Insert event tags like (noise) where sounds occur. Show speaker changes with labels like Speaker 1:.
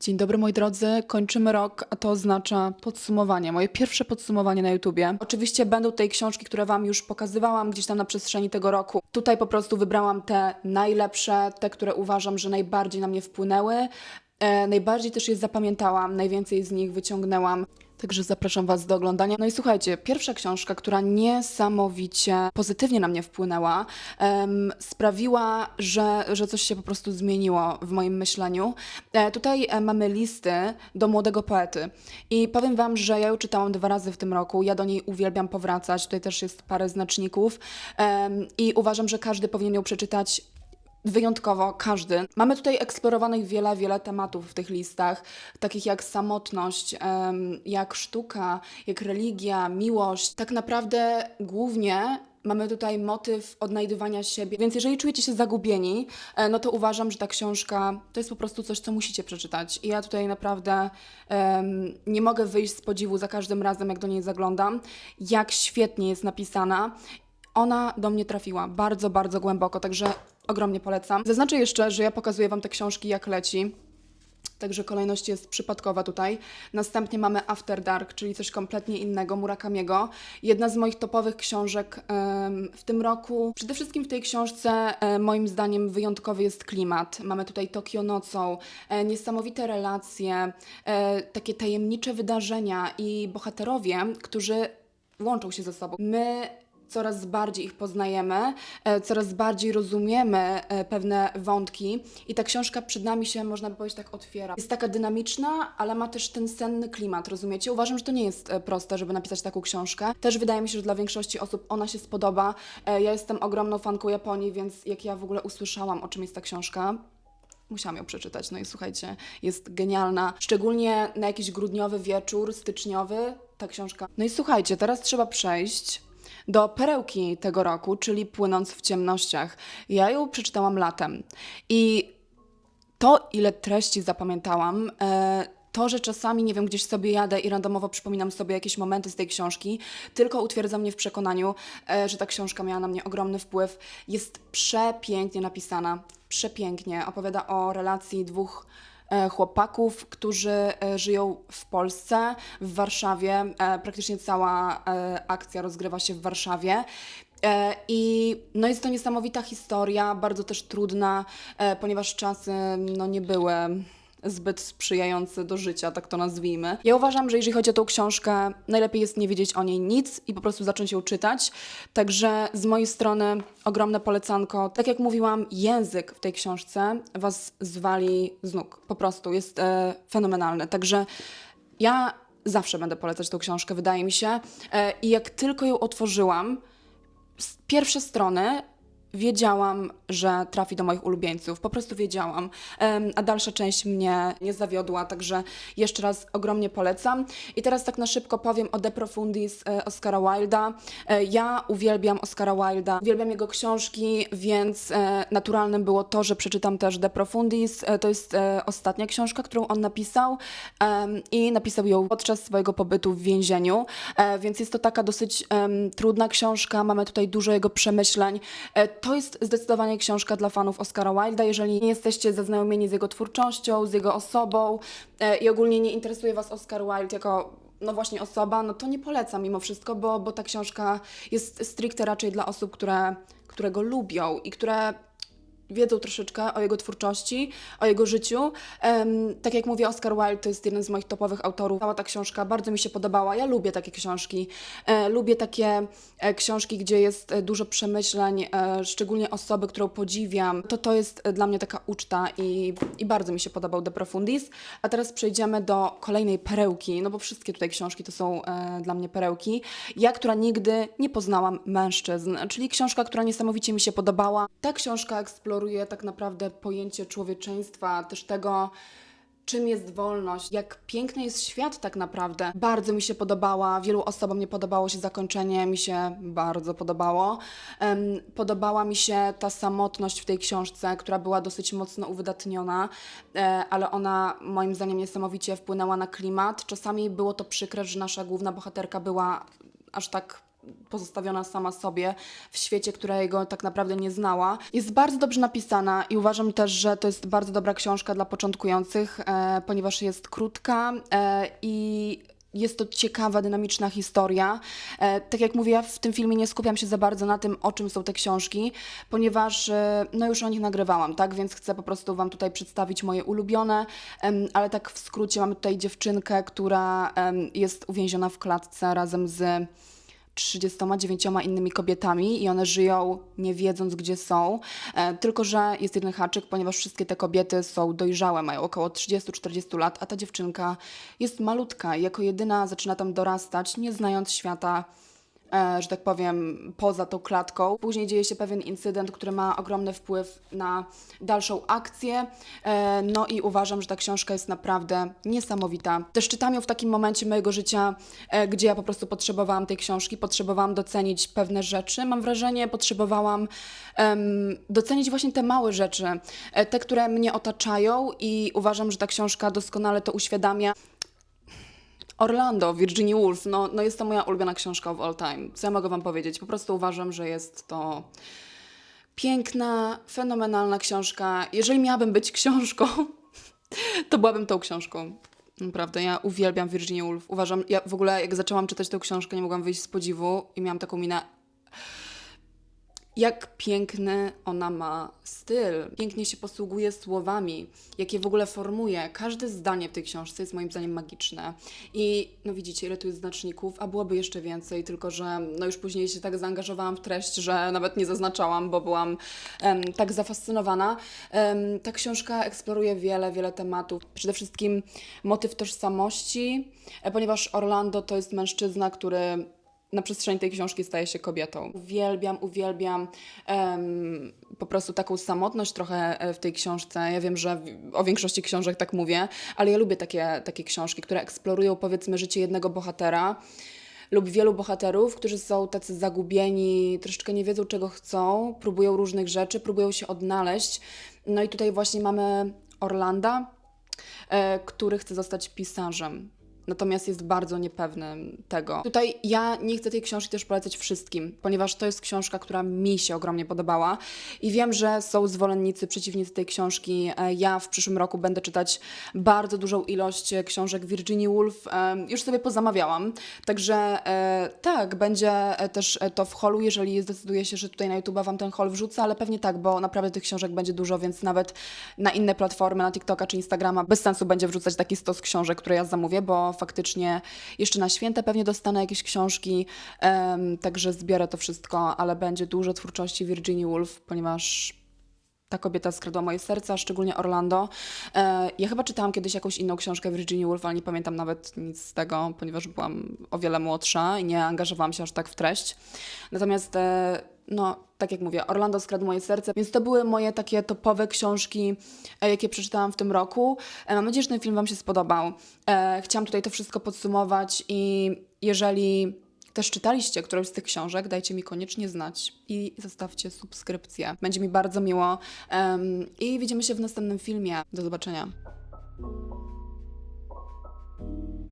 Speaker 1: Dzień dobry moi drodzy, kończymy rok, a to oznacza podsumowanie, moje pierwsze podsumowanie na YouTubie. Oczywiście będą tutaj książki, które Wam już pokazywałam gdzieś tam na przestrzeni tego roku. Tutaj po prostu wybrałam te najlepsze, te, które uważam, że najbardziej na mnie wpłynęły. E, najbardziej też je zapamiętałam, najwięcej z nich wyciągnęłam. Także zapraszam Was do oglądania. No i słuchajcie, pierwsza książka, która niesamowicie pozytywnie na mnie wpłynęła, sprawiła, że, że coś się po prostu zmieniło w moim myśleniu. E, tutaj e, mamy listy do młodego poety. I powiem Wam, że ja ją czytałam dwa razy w tym roku. Ja do niej uwielbiam powracać. Tutaj też jest parę znaczników. I uważam, że każdy powinien ją przeczytać Wyjątkowo każdy. Mamy tutaj eksplorowanych wiele, wiele tematów w tych listach, takich jak samotność, jak sztuka, jak religia, miłość. Tak naprawdę głównie mamy tutaj motyw odnajdywania siebie. Więc jeżeli czujecie się zagubieni, e, no to uważam, że ta książka to jest po prostu coś, co musicie przeczytać. I ja tutaj naprawdę em, nie mogę wyjść z podziwu za każdym razem, jak do niej zaglądam, jak świetnie jest napisana ona do mnie trafiła bardzo, bardzo głęboko, także ogromnie polecam. Zaznaczę jeszcze, że ja pokazuję Wam te książki jak leci. Także kolejność jest przypadkowa tutaj. Następnie mamy After Dark, czyli coś kompletnie innego, Murakamiego. Jedna z moich topowych książek w tym roku. Przede wszystkim w tej książce e, moim zdaniem wyjątkowy jest klimat. Mamy tutaj Tokio nocą, e, niesamowite relacje, e, takie tajemnicze wydarzenia i bohaterowie, którzy łączą się ze sobą. My coraz bardziej ich poznajemy, e, coraz bardziej rozumiemy e, pewne wątki i ta książka przed nami się, można by powiedzieć, tak otwiera. Jest taka dynamiczna, ale ma też ten senny klimat, rozumiecie? Uważam, że to nie jest e, proste, żeby napisać taką książkę. Też wydaje mi się, że dla większości osób ona się spodoba. Ja jestem ogromną fanką Japonii, więc jak ja w ogóle usłyszałam, o czym jest ta książka, Musiałam ją przeczytać. No i słuchajcie, jest genialna. Szczególnie na jakiś grudniowy wieczór, styczniowy, ta książka. No i słuchajcie, teraz trzeba przejść do perełki tego roku, czyli Płynąc w ciemnościach. Ja ją przeczytałam latem. I to, ile treści zapamiętałam, e, to, że czasami, nie wiem, gdzieś sobie jadę i randomowo przypominam sobie jakieś momenty z tej książki, tylko utwierdza mnie w przekonaniu, e, że ta książka miała na mnie ogromny wpływ. Jest przepięknie napisana, przepięknie. Opowiada o relacji dwóch chłopaków, którzy e, żyją w Polsce, w Warszawie. E, Praktycznie cała e, akcja rozgrywa się w Warszawie. E, I no jest to niesamowita historia, bardzo też trudna, e, ponieważ czasy no, nie były zbyt sprzyjające do życia, tak to nazwijmy. Ja uważam, że jeżeli chodzi o tą książkę, najlepiej jest nie wiedzieć o niej nic i po prostu zacząć ją czytać. Także z mojej strony ogromne polecanko. Tak jak mówiłam, język w tej książce was zwali z nóg. Po prostu jest e, fenomenalny. Także ja zawsze będę polecać tą książkę, wydaje mi się. E, I jak tylko ją otworzyłam, pierwsze strony wiedziałam, że trafi do moich ulubieńców. Po prostu wiedziałam. A dalsza część mnie nie zawiodła, także jeszcze raz ogromnie polecam. I teraz tak na szybko powiem o De Profundis e, Oscara Wilda. E, Ja uwielbiam Oscara Wilda, uwielbiam jego książki, więc e, naturalnym było to, że przeczytam też De Profundis. To jest ostatnia książka, którą on napisał i napisał ją podczas swojego pobytu w więzieniu, więc jest to taka dosyć trudna książka, mamy tutaj dużo jego przemyśleń. To jest zdecydowanie książka dla fanów Oscara Wilda, jeżeli nie jesteście zaznajomieni z jego twórczością, z jego osobą e, i ogólnie nie interesuje Was Oscar Wilde jako no właśnie osoba, no to nie polecam mimo wszystko, bo, bo ta książka jest stricte raczej dla osób, które, które go lubią i które wiedzą troszeczkę o jego twórczości, o jego życiu. Tak jak mówię, Oscar Wilde to jest jeden z moich topowych autorów. Cała ta książka bardzo mi się podobała. Ja lubię takie książki. E, lubię takie e, książki, gdzie jest e, dużo przemyśleń, e, szczególnie osoby, którą podziwiam. To to jest e, dla mnie taka uczta i, i bardzo mi się podobał De Profundis. A teraz przejdziemy do kolejnej perełki, no bo wszystkie tutaj książki to są e, dla mnie perełki. Ja, która nigdy nie poznałam mężczyzn, czyli książka, która niesamowicie mi się podobała. Ta książka eksploruje tak naprawdę pojęcie człowieczeństwa, też tego, czym jest wolność, jak piękny jest świat tak naprawdę. Bardzo mi się podobała, wielu osobom nie podobało się zakończenie, mi się bardzo podobało. Podobała mi się ta samotność w tej książce, która była dosyć mocno uwydatniona, e, ale ona moim zdaniem niesamowicie wpłynęła na klimat. Czasami było to przykre, że nasza główna bohaterka była aż tak pozostawiona sama sobie w świecie, którego tak naprawdę nie znała. Jest bardzo dobrze napisana i uważam też, że to jest bardzo dobra książka dla początkujących, e, ponieważ jest krótka e, i jest to ciekawa, dynamiczna historia. E, tak jak mówię, ja w tym filmie nie skupiam się za bardzo na tym, o czym są te książki, ponieważ e, no już o nich nagrywałam, tak? Więc chcę po prostu Wam tutaj przedstawić moje ulubione, ale tak w skrócie mamy tutaj dziewczynkę, która jest uwięziona w klatce razem z 39 innymi kobietami i one żyją nie wiedząc, gdzie są. E, tylko, że jest jeden haczyk, ponieważ wszystkie te kobiety są dojrzałe, mają około 30-40 lat, a ta dziewczynka jest malutka jako jedyna zaczyna tam dorastać, nie znając świata że tak powiem, poza tą klatką. Później dzieje się pewien incydent, który ma ogromny wpływ na dalszą akcję. E, No i uważam, że ta książka jest naprawdę niesamowita. Też czytam ją w takim momencie mojego życia, e, gdzie ja po prostu potrzebowałam tej książki, potrzebowałam docenić pewne rzeczy. Mam wrażenie, potrzebowałam docenić właśnie te małe rzeczy, e, te, które mnie otaczają i uważam, że ta książka doskonale to uświadamia. Orlando, Virginia Woolf, no, no jest to moja ulubiona książka of all time. Co ja mogę wam powiedzieć? Po prostu uważam, że jest to piękna, fenomenalna książka. Jeżeli miałabym być książką, (laughs) to byłabym tą książką. Naprawdę, ja uwielbiam Virginia Woolf. Uważam, ja w ogóle jak zaczęłam czytać tę książkę, nie mogłam wyjść z podziwu i miałam taką minę, jak piękny ona ma styl, pięknie się posługuje słowami, jakie w ogóle formuje. Każde zdanie w tej książce jest moim zdaniem magiczne. I no widzicie, ile tu jest znaczników, a byłoby jeszcze więcej, tylko że no już później się tak zaangażowałam w treść, że nawet nie zaznaczałam, bo byłam em, tak zafascynowana. Em, ta książka eksploruje wiele, wiele tematów. Przede wszystkim motyw tożsamości, e, ponieważ Orlando to jest mężczyzna, który na przestrzeni tej książki staje się kobietą. Uwielbiam, uwielbiam em, po prostu taką samotność trochę e, w tej książce. Ja wiem, że o większości książek tak mówię, ale ja lubię takie, takie książki, które eksplorują powiedzmy życie jednego bohatera lub wielu bohaterów, którzy są tacy zagubieni, troszeczkę nie wiedzą czego chcą, próbują różnych rzeczy, próbują się odnaleźć. No i tutaj właśnie mamy Orlanda, e, który chce zostać pisarzem. Natomiast jest bardzo niepewny tego. Tutaj ja nie chcę tej książki też polecać wszystkim, ponieważ to jest książka, która mi się ogromnie podobała i wiem, że są zwolennicy, przeciwnicy tej książki. E, Ja w przyszłym roku będę czytać bardzo dużą ilość e, książek Virginia Woolf. E, Już sobie pozamawiałam, także tak, będzie też to w holu, jeżeli zdecyduje się, że tutaj na YouTube wam ten hol wrzucę, ale pewnie tak, bo naprawdę tych książek będzie dużo, więc nawet na inne platformy, na TikToka czy Instagrama bez sensu będzie wrzucać taki stos książek, które ja zamówię, bo faktycznie jeszcze na święta pewnie dostanę jakieś książki, także zbiorę to wszystko, ale będzie dużo twórczości Virginia Woolf, ponieważ ta kobieta skradła moje serce, a szczególnie Orlando. E, ja chyba czytałam kiedyś jakąś inną książkę Virginia Woolf, ale nie pamiętam nawet nic z tego, ponieważ byłam o wiele młodsza i nie angażowałam się aż tak w treść. Natomiast, e, no, tak jak mówię, Orlando skradł moje serce, więc to były moje takie topowe książki, e, jakie przeczytałam w tym roku. E, mam nadzieję, że ten film Wam się spodobał. E, chciałam tutaj to wszystko podsumować i jeżeli też czytaliście którąś z tych książek, dajcie mi koniecznie znać i zostawcie subskrypcję. Będzie mi bardzo miło. I widzimy się w następnym filmie. Do zobaczenia.